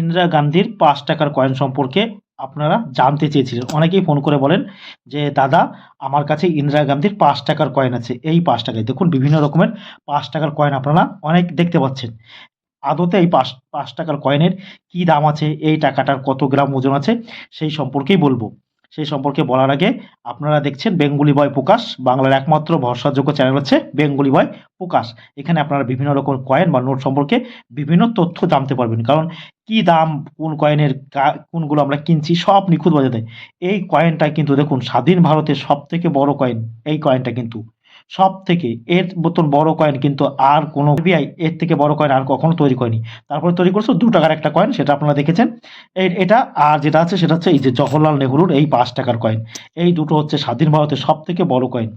ইন্দিরা গান্ধীর পাঁচ টাকার কয়েন সম্পর্কে আপনারা জানতে চেয়েছিলেন। অনেকেই ফোন করে বলেন যে, দাদা, আমার কাছে ইন্দিরা গান্ধীর পাঁচ টাকার কয়েন আছে। এই পাঁচ টাকায় দেখুন, বিভিন্ন রকমের পাঁচ টাকার কয়েন আপনারা অনেক দেখতে পাচ্ছেন। আদতে এই পাঁচ পাঁচ টাকার কয়েনের কি দাম আছে, এই টাকাটার কত গ্রাম ওজন আছে, সেই সম্পর্কেই বলব। সেই সম্পর্কে বলার আগে আপনারা দেখছেন বেঙ্গুলি বয় প্রকাশ, বাংলার একমাত্র ভরসাযোগ্য চ্যানেল হচ্ছে বেঙ্গুলি বয় প্রকাশ। এখানে আপনারা বিভিন্ন রকম কয়েন বা নোট সম্পর্কে বিভিন্ন তথ্য জানতে পারবেন। কারণ কি দাম, কোন কয়েনের কোনগুলো আমরা কিনছি, সব নিখুঁত বাজাতে এই কয়েনটা কিন্তু দেখুন, স্বাধীন ভারতের সব থেকে বড় কয়েন এই কয়েনটা কিন্তু। সব থেকে এর মতন বড় কয়েন কিন্তু আর কোনো বিআই এর থেকে বড় কয়েন আর কখনো তৈরি করেনি। তারপরে তৈরি করছ দু টাকার একটা কয়েন সেটা আপনারা দেখেছেন। এটা আর যেটা আছে সেটা হচ্ছে এই যে জওহরলাল নেহরুর এই পাঁচ টাকার কয়েন এই দুটো হচ্ছে স্বাধীন ভারতের সব থেকে বড় কয়েন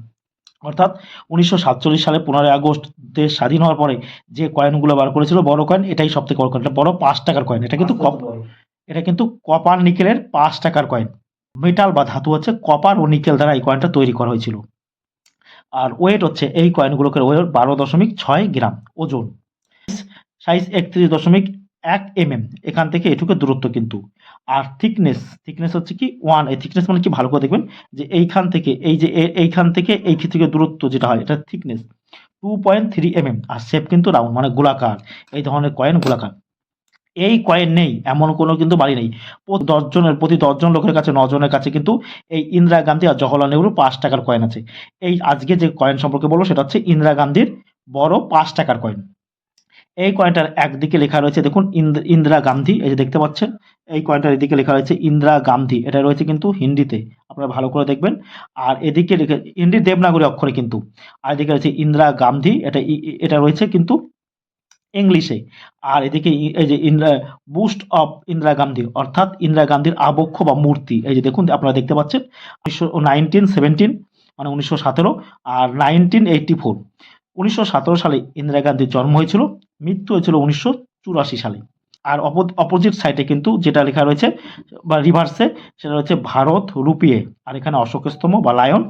অর্থাৎ উনিশশো সাতচল্লিশ সালে পনেরোই আগস্ট দেশ স্বাধীন হওয়ার পরে যে কয়েনগুলো বার করেছিল বড় কয়েন এটাই সব থেকে বড় কয়েন এটা বড় পাঁচ টাকার কয়েন এটা কিন্তু কপ এটা কিন্তু কপার নিকেলের পাঁচ টাকার কয়েন মেটাল বা ধাতু হচ্ছে কপার ও নিকেল দ্বারা এই কয়েনটা তৈরি করা হয়েছিল। আর ওয়েট হচ্ছে এই কয়েনগুলোকে ওয়েট বারো দশমিক ছয় গ্রাম, ওজন। সাইজ একত্রিশ দশমিক এক এম এম এখান থেকে এটুকু দূরত্ব কিন্তু। আর থিকনেস থিকনেস হচ্ছে কি ওয়ান এই থিকনেস মানে কি ভালো করে দেখবেন যে এইখান থেকে, এই যে এইখান থেকে, এই থেকে দূরত্ব যেটা হয়, এটা thickness two point three M M আর শেপ কিন্তু রাউন্ড মানে গোলাকার। এই ধরনের কয়েন গোলাকার। এই কয়েন নেই, এমন কোনো কিন্তু বাড়ি নেই। দশজনের, প্রতি দশজন লোকের কাছে, নজনের কাছে কিন্তু এই ইন্দিরা গান্ধী আর জওহরলাল নেহরু পাঁচ টাকার কয়েন আছে। এই আজকে যে কয়েন সম্পর্কে বলব সেটা হচ্ছে ইন্দিরা গান্ধীর বড় পাঁচ টাকার কয়েন। এই কয়েনটার একদিকে লেখা রয়েছে, দেখুন, ইন্দ- ইন্দিরা গান্ধী, এই যে দেখতে পাচ্ছেন, এই কয়েনটার এদিকে লেখা রয়েছে ইন্দিরা গান্ধী, এটা রয়েছে কিন্তু হিন্দিতে, আপনারা ভালো করে দেখবেন। আর এদিকে হিন্দি দেবনাগরী অক্ষরে কিন্তু, আর এদিকে রয়েছে ইন্দিরা গান্ধী, এটা এটা রয়েছে কিন্তু ইংলিশে। আর এদিকে এই যে ইন্দিরা, বুস্ট অফ ইন্দিরা গান্ধী, অর্থাৎ ইন্দিরা গান্ধীর আবক্ষ বা মূর্তি। এই যে দেখুন, আপনারা দেখতে পাচ্ছেন, উনিশশো নাইনটিন সেভেন্টিন মানে উনিশশো সতেরো, আর নাইনটিন এইটটি ফোর উনিশশো সতেরো সালে ইন্দিরা গান্ধীর জন্ম হয়েছিল, মৃত্যু হয়েছিল উনিশশো চুরাশি সালে। আর অপোজিট সাইডে কিন্তু যেটা লেখা রয়েছে, বা রিভার্সে সেটা হচ্ছে ভারত রুপিয়ে আর এখানে অশোকস্তম বা লায়ন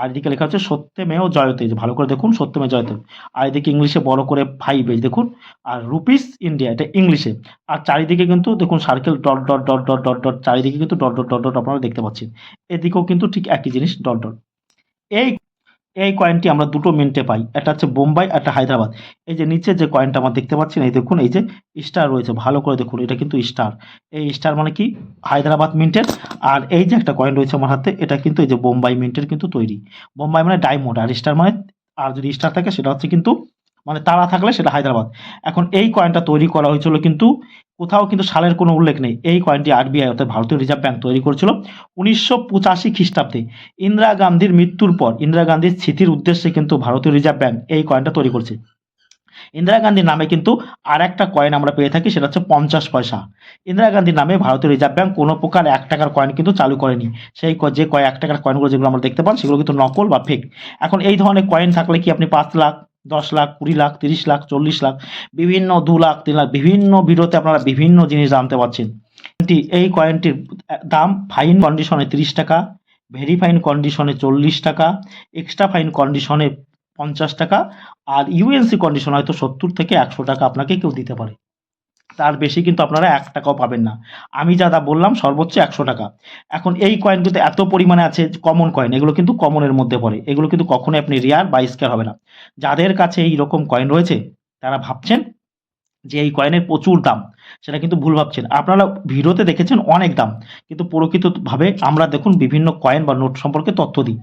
আর এদিকে লেখা হচ্ছে সত্যমেয় জয়তে ভালো করে দেখুন সত্যমেয় জয়তে। আর এদিকে ইংলিশে বড় করে ফাইভ এই দেখুন, আর রুপিস ইন্ডিয়া এটা ইংলিশে। আর চারিদিকে কিন্তু দেখুন circle dot dot dot dot dot dot চারিদিকে কিন্তু ডট ডট ডট ডট আপনারা দেখতে পাচ্ছেন। এদিকেও কিন্তু ঠিক একই জিনিস ডট ডট এই এই কয়েনটি আমরা দুটো মিন্টে পাই। এটা হচ্ছে বোম্বাই, একটা হায়দ্রাবাদ। এই যে নিচে যে কয়েনটা আমরা দেখতে পাচ্ছি না, এই দেখুন, এই যে স্টার রয়েছে, ভালো করে দেখুন, এটা কিন্তু স্টার এই স্টার মানে কি? হায়দ্রাবাদ মিন্টের আর এই যে একটা কয়েন রয়েছে আমার হাতে, এটা কিন্তু এই যে বোম্বাই মিন্টের কিন্তু তৈরি। বোম্বাই মানে ডায়মন্ড আর স্টার মানে আর যদি স্টার থাকে, সেটা হচ্ছে কিন্তু মানে তারা থাকলে সেটা হায়দ্রাবাদ। এখন এই কয়েনটা তৈরি করা হয়েছিল কিন্তু কোথাও কিন্তু সালের কোনো উল্লেখ নেই। এই কয়েনটি আরবিআই অর্থাৎ ভারতীয় রিজার্ভ ব্যাংক তৈরি করেছিল উনিশশো পঁচাশি খ্রিস্টাব্দে। ইন্দিরা গান্ধীর মৃত্যুর পর, ইন্দিরা গান্ধীর স্মৃতির উদ্দেশ্যে কিন্তু ভারতীয় রিজার্ভ ব্যাংক এই কয়েনটা তৈরি করছে। ইন্দিরা গান্ধীর নামে কিন্তু আর একটা কয়েন আমরা পেয়ে থাকি, সেটা হচ্ছে পঞ্চাশ পয়সা। ইন্দিরা গান্ধীর নামে ভারতীয় রিজার্ভ ব্যাংক কোনো প্রকার এক টাকার কয়েন কিন্তু চালু করেনি। সেই যে কয় এক টাকার কয়েনগুলো যেগুলো আমরা দেখতে পান, সেগুলো কিন্তু নকল বা ফেক এখন এই ধরনের কয়েন থাকলে কি আপনি পাঁচ লাখ দশ লাখ, কুড়ি লাখ, তিরিশ লাখ, চল্লিশ লাখ, বিভিন্ন দু লাখ, তিন লাখ, বিভিন্ন ভিডিওতে আপনারা বিভিন্ন জিনিস জানতে পারছেন। এই কয়েনটির দাম ফাইন কন্ডিশনে তিরিশ টাকা ভেরি ফাইন কন্ডিশনে চল্লিশ টাকা এক্সট্রা ফাইন কন্ডিশনে পঞ্চাশ টাকা, আর ইউএনসি কন্ডিশন হয়তো সত্তর থেকে একশো টাকা আপনাকে কেউ দিতে পারে। তার বেশি কিন্তু আপনারা এক টাকাও পাবেন না। আমি যা দা বললাম, সর্বোচ্চ একশো টাকা। এখন এই কয়েন কিন্তু এত পরিমাণে আছে কমন কয়েন এগুলো কিন্তু কমনের মধ্যে পড়ে। এগুলো কিন্তু কখনোই আপনি রিয়ার বা স্কেয়ার হবে না। যাদের কাছে এই রকম কয়েন রয়েছে, তারা ভাবছেন যে এই কয়েনের প্রচুর দাম। সেটা কিন্তু ভুল ভাবছেন। আপনারা ভিডিওতে দেখেছেন অনেক দাম। কিন্তু প্রকৃতভাবে আমরা দেখুন বিভিন্ন কয়েন বা নোট সম্পর্কে তথ্য দিই।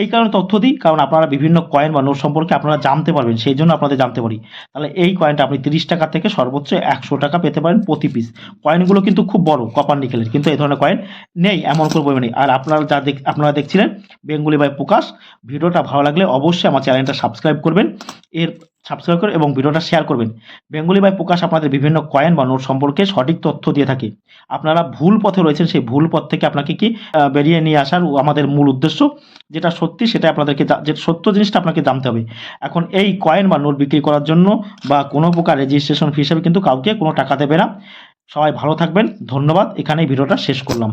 এই কারণে তথ্য দিই, কারণ আপনারা বিভিন্ন কয়েন বা নোট সম্পর্কে আপনারা জানতে পারবেন, সেই জন্য আপনাদের জানতে পারি। তাহলে এই কয়েনটা আপনি তিরিশ টাকা থেকে সর্বোচ্চ একশো টাকা পেতে পারেন প্রতি পিস কয়েনগুলো কিন্তু খুব বড় কপার নিকেলের কিন্তু এই ধরনের কয়েন নেই, এমন কোনো পরিমাণে আর আপনারা যা দেখ, আপনারা দেখছিলেন বেঙ্গুলি বাই প্রকাশ ভিডিওটা ভালো লাগলে অবশ্যই আমার চ্যানেলটা সাবস্ক্রাইব করবেন। এর সাবস্ক্রাইব করে এবং ভিডিওটা শেয়ার করবেন। বেঙ্গলি বাই প্রকাশ আপনাদের বিভিন্ন কয়েন বা নোট সম্পর্কে সঠিক তথ্য দিয়ে থাকে। আপনারা ভুল পথে রয়েছেন, সেই ভুল পথ থেকে আপনাকে কি বেরিয়ে নিয়ে আসার আমাদের মূল উদ্দেশ্য? যেটা সত্যি সেটা আপনাদেরকে যে সত্য জিনিসটা আপনাকে জানতে হবে। এখন এই কয়েন বা নোট বিক্রি করার জন্য বা কোনো প্রকার রেজিস্ট্রেশন ফি হিসেবে কিন্তু কাউকে কোনো টাকা দেবে না। সবাই ভালো থাকবেন। ধন্যবাদ। এখানেই ভিডিওটা শেষ করলাম।